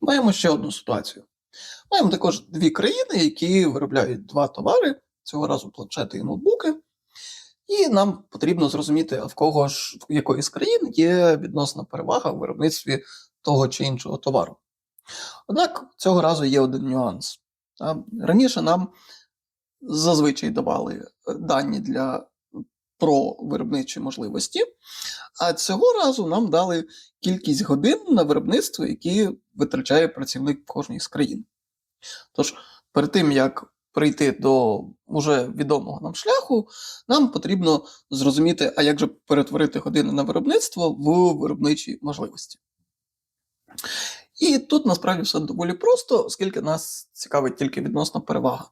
Маємо ще одну ситуацію. Маємо також дві країни, які виробляють два товари, цього разу планшети і ноутбуки. І нам потрібно зрозуміти, в кого ж в якої з країн є відносна перевага в виробництві того чи іншого товару. Однак цього разу є один нюанс. Раніше нам зазвичай давали е, дані для про виробничі можливості, а цього разу нам дали кількість годин на виробництво, які витрачає працівник кожній з країн. Тож, перед тим як прийти до уже відомого нам шляху, нам потрібно зрозуміти, а як же перетворити години на виробництво в виробничі можливості. І тут насправді все доволі просто, оскільки нас цікавить тільки відносна перевага.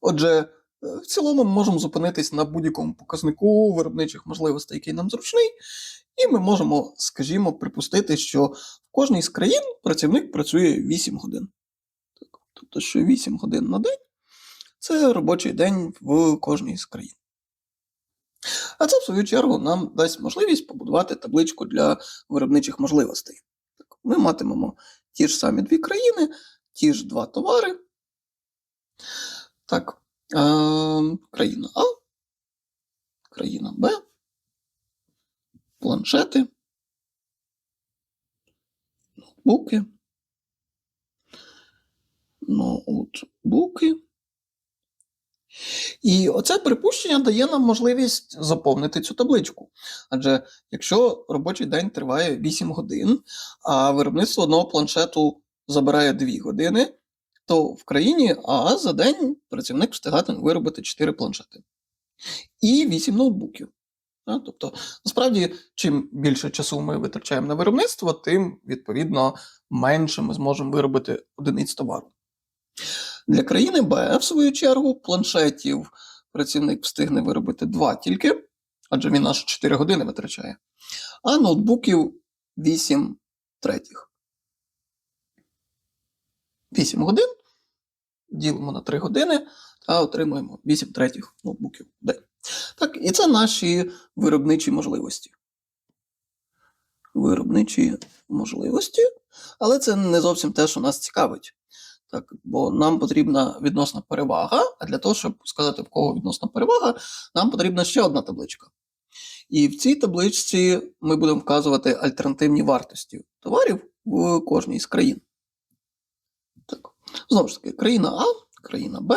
Отже, е, в цілому ми можемо зупинитись на будь-якому показнику виробничих можливостей, який нам зручний, і ми можемо, скажімо, припустити, що в кожній з країн працівник працює 8 годин. Тобто, що 8 годин на день це робочий день в кожній з країн. А це, в свою чергу, нам дасть можливість побудувати табличку для виробничих можливостей. Ми матимемо ті ж самі дві країни, ті ж два товари. Так, е, країна А, країна Б, планшети, ноутбуки, ноутбуки. І оце припущення дає нам можливість заповнити цю табличку. Адже якщо робочий день триває 8 годин, а виробництво одного планшету забирає 2 години, то в країні А за день працівник встигатиме виробити 4 планшети і 8 ноутбуків. Тобто, насправді, чим більше часу ми витрачаємо на виробництво, тим, відповідно, менше ми зможемо виробити одиниць товару. Для країни Б, в свою чергу, планшетів працівник встигне виробити 2 тільки, адже він аж 4 години витрачає, а ноутбуків 8 третіх. 8 годин ділимо на 3 години та отримуємо 8 третіх ноутбуків в день. Так, і це наші виробничі можливості. Виробничі можливості, але це не зовсім те, що нас цікавить. Так, бо нам потрібна відносна перевага, а для того, щоб сказати, в кого відносна перевага, нам потрібна ще одна табличка. І в цій табличці ми будемо вказувати альтернативні вартості товарів в кожній з країн. Так. Знову ж таки, країна А, країна Б.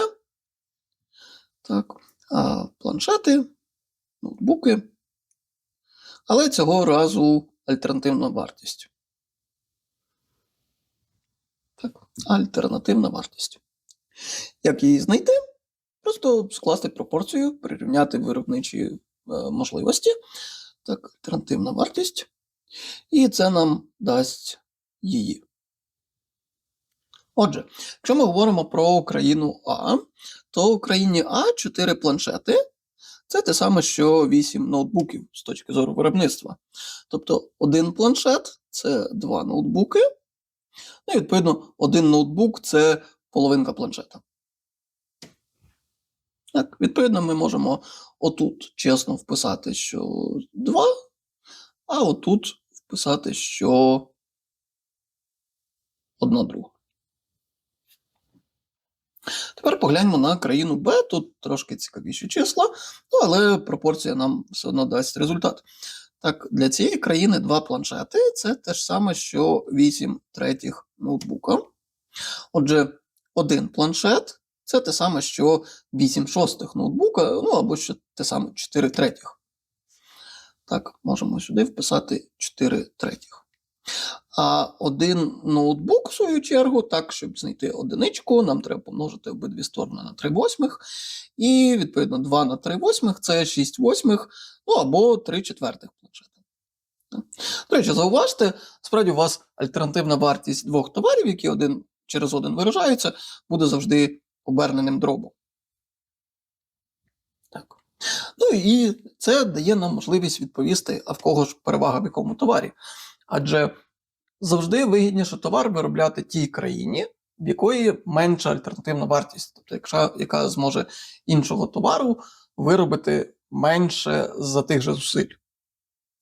Так. Планшети, ноутбуки. Але цього разу альтернативна вартість. Так, альтернативна вартість. Як її знайти? Просто скласти пропорцію, прирівняти виробничі е, можливості. Так, альтернативна вартість. І це нам дасть її. Отже, якщо ми говоримо про країну А, то в країні А 4 планшети це те саме, що 8 ноутбуків з точки зору виробництва. Тобто один планшет це 2 ноутбуки. Ну і відповідно, один ноутбук це половинка планшета. Так, відповідно, ми можемо отут чесно вписати, що 2, а отут вписати, що одна друга. Тепер погляньмо на країну Б. Тут трошки цікавіші числа, ну, але пропорція нам все одно дасть результат. Так, для цієї країни два планшети це те ж саме, що 8 третіх ноутбука. Отже, один планшет це те саме, що 8 шостих ноутбука, ну або ще те саме 4 третіх. Так, можемо сюди вписати 4 третіх. А один ноутбук, в свою чергу, так, щоб знайти одиничку, нам треба помножити обидві сторони на 3 восьмих. І, відповідно, 2 на 3 восьмих це 6 восьмих, ну або 3 четвертих планшета. До речі, зауважте, справді у вас альтернативна вартість двох товарів, які один через один виражаються, буде завжди оберненим дробом. Так. Ну і це дає нам можливість відповісти, а в кого ж перевага в якому товарі. Адже завжди вигідніше товар виробляти тій країні, в якої менша альтернативна вартість, тобто, якщо, яка зможе іншого товару виробити менше за тих же зусиль.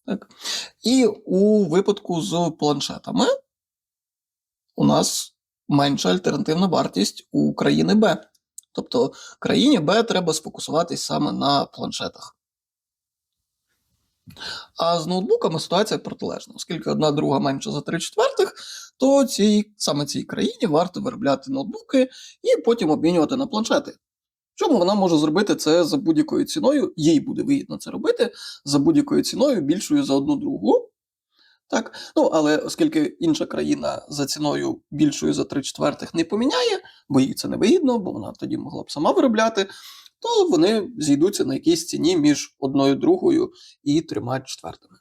Так. І у випадку з планшетами у нас менша альтернативна вартість у країни Б. Тобто країні Б треба сфокусуватись саме на планшетах. А з ноутбуками ситуація протилежна, оскільки одна друга менша за 3 четвертих, то цій, саме цій країні варто виробляти ноутбуки і потім обмінювати на планшети. Чому вона може зробити це за будь-якою ціною, їй буде вигідно це робити за будь-якою ціною більшою за одну другу. Так? Ну, але оскільки інша країна за ціною більшою за 3 четвертих не поміняє, бо їй це не вигідно, бо вона тоді могла б сама виробляти, то вони зійдуться на якійсь ціні між одною другою і трьома четвертими.